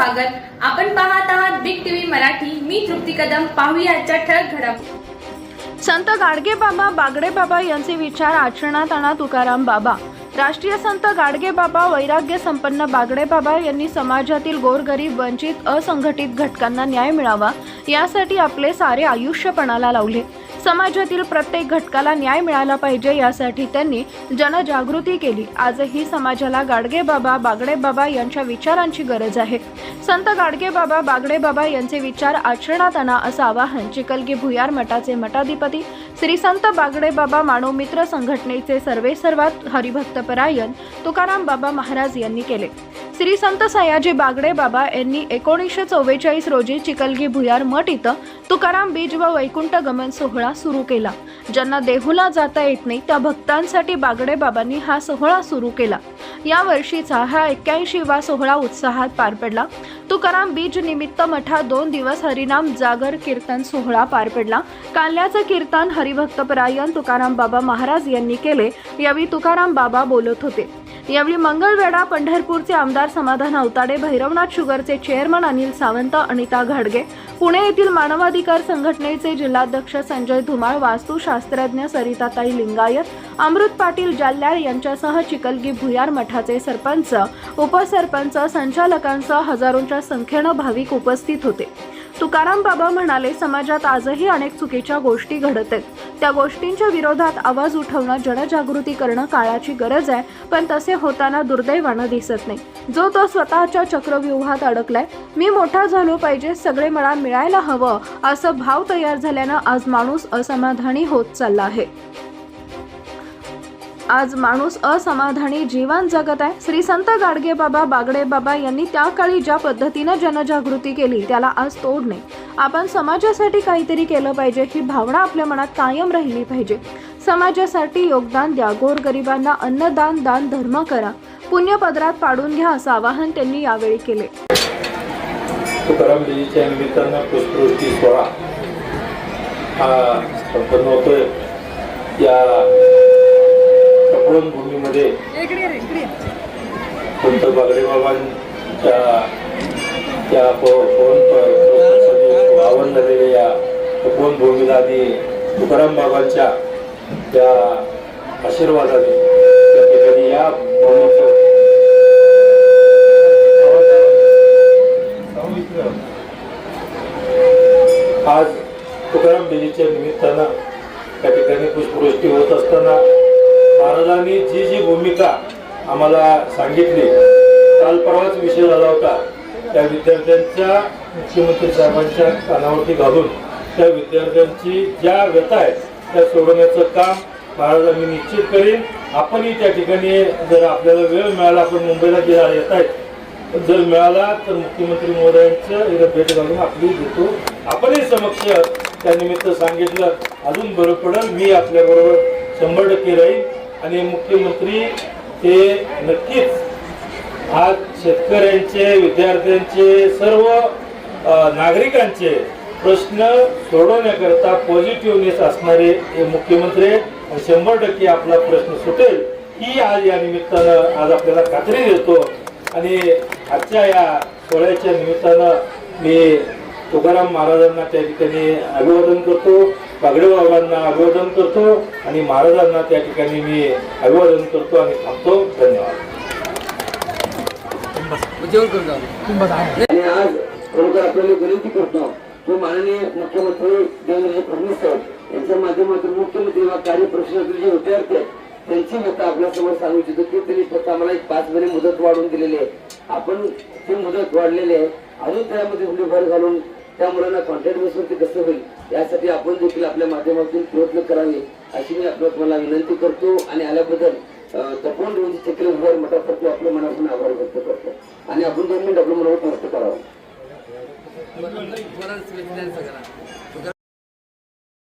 स्वागत. आपण पाहत आहात बिग टीव्ही मराठी. मी तृप्ती कदम. पाहूया ठळक घडामोडी संत गाडगे बाबा बागडे बाबा यांचे विचार आचरणात आणा तुकाराम बाबा. राष्ट्रीय संत गाडगे बाबा वैराग्य संपन्न बागडे बाबा यांनी समाजातील गोरगरीब वंचित असंघटित घटकांना न्याय मिळावा. यासाठी आपले सारे आयुष्यपणाला लावले. समाजातील प्रत्येक घटकाला न्याय मिळाला पाहिजे यासाठी त्यांनी जनजागृती केली. आजही समाजाला गाडगे बाबा बागडे बाबा यांच्या विचारांची गरज आहे. संत गाडगे बाबा बागडे बाबा यांचे विचार आचरणात आणा असं आवाहन चिकलगी भुयार मठाचे मठाधिपती श्री संत बागडे बाबा मानव मित्र संघटनेचे सर्वे सर्वात हरिभक्तपरायण तुकाराम बाबा महाराज यांनी केले. श्री संत सयाजी बागडे बाबा यांनी एकोणीसशे चव्वेचाळीस रोजी चिकलगी भुयार मठ इथं तुकाराम बीज व वैकुंठ गमन सोहळा सुरू केला. ज्यांना देहूला जाता येत नाही त्या भक्तांसाठी बागडे बाबांनी हा सोहळा सुरू केला. या वर्षीचा हा एक्क्याऐंशी वा सोहळा उत्साहात पार पडला. तुकाराम बीज निमित्त मठात दोन दिवस हरिनाम जागर कीर्तन सोहळा पार पडला. काल्याचं कीर्तन हरिभक्तपरायण तुकाराम बाबा महाराज यांनी केले यावेळी तुकाराम बाबा बोलत होते. यावेळी मंगळवेढा पंढरपूरचे आमदार समाधान अवताडे भैरवनाथ शुगरचे चेअरमन अनिल सावंत अनिता घाडगे पुणे येथील मानवाधिकार संघटनेचे जिल्हाध्यक्ष संजय धुमाळ वास्तुशास्त्रज्ञ सरिताताई लिंगायत अमृत पाटील जाल्यार यांच्यासह चिकलगी भुयार मठाचे सरपंच उपसरपंच संचालकांसह हजारोंच्या संख्येनं भाविक उपस्थित होते. तुकाराम बाबा म्हणाले समाजात आजही अनेक चुकीच्या गोष्टी घडत आहेत त्या गोष्टींच्या विरोधात आवाज उठवणं जनजागृती करणं काळाची गरज आहे पण तसे होताना दुर्दैवानं दिसत नाही. जो तो स्वतःच्या चक्रव्यूहात अडकलाय मी मोठा झालो पाहिजे सगळे मला मिळायला हवं असं भाव तयार झाल्यानं आज माणूस असमाधानी होत चालला आहे. आज माणूस असमाधानी जीवन जगत आहे. श्री संत गाडगे बाबा बागडे बाबा यांनी त्या काळी ज्या पद्धतीनं जनजागृती केली त्याला आज तोड नाही. आपण समाजासाठी काहीतरी केलं पाहिजे ही भावना आपल्या मनात कायम राहिली पाहिजे. समाजासाठी योगदान द्या गोरगरिबांना अन्नदान दान धर्म करा. पुण्य पदरात पाडून घ्या असं आवाहन त्यांनी यावेळी केले. निमित्तानं पुष्पवृष्टी सोहळा. हा संपन्न होतोय या भूमीमध्ये संत बागडे बाबांच्या त्या पवन झालेल्या या कपडून भूमीला आणि तुकाराम बाबांच्या त्या आशीर्वादाने त्या ठिकाणी या भूमीचं आज तुकाराम देवीच्या निमित्तानं त्या ठिकाणी पुष्पवृष्टी होत असताना महाराजांनी जी जी भूमिका आम्हाला सांगितली काल परवाच विषय झाला होता. त्या विद्यार्थ्यांच्या मुख्यमंत्री साहेबांच्या कानावरती घालून त्या विद्यार्थ्यांची ज्या व्यथा आहेत त्या सोडवण्याचं काम महाराजांनी निश्चित करेन. आपणही त्या ठिकाणी जर आपल्याला वेळ मिळाला आपण मुंबईला जे येत आहेत. जर मिळाला तर मुख्यमंत्री महोदयांचं भेट घालून आपली देतो. आपणही समक्ष त्यानिमित्त सांगितलं. अजून बरं पडेल मी आपल्याबरोबर शंभर टक्के राहील आणि मुख्यमंत्री ते नक्कीच आज शेतकऱ्यांचे विद्यार्थ्यांचे सर्व नागरिकांचे प्रश्न सोडवण्याकरता पॉझिटिव्हनेस असणारे हे मुख्यमंत्री आहेत. आणि शंभर टक्के आपला प्रश्न सुटेल ही आज या निमित्तानं आज आपल्याला खात्री देतो आणि आजच्या या सोहळ्याच्या निमित्तानं मी तुकाराम महाराजांना त्या ठिकाणी अभिवादन करतो बागडे बाबांना अभिवादन करतो आणि महाराजांना त्या ठिकाणी मी अभिवादन करतो आणि थांबतो. धन्यवाद. आणि आज खरोखर आपल्याला विनंती करतो तो माननीय मुख्यमंत्री देवेंद्र फडणवीस साहेब यांच्या माध्यमातून मुख्यमंत्री व कार्यपरिषदेतील जे होते आहेत त्यांची मतं आपल्यासमोर सांगू इच्छितो. की त्यांनी फक्त आम्हाला एक पाच महिने मुदत वाढवून दिलेली आहे. आपण ती मुदत वाढलेली आहे. अजून त्यामध्ये थोडी भर घालून त्या मुलांना कॉन्ट्रॅक्ट बेसवरती कसं होईल यासाठी आपण देखील आपल्या माध्यमातून प्रयत्न करावे अशी मी आपल्या तुम्हाला विनंती करतो. आणि आल्याबद्दल तपोन रोजी चक्र उभार मठातर्फे आपल्या मनातून आभार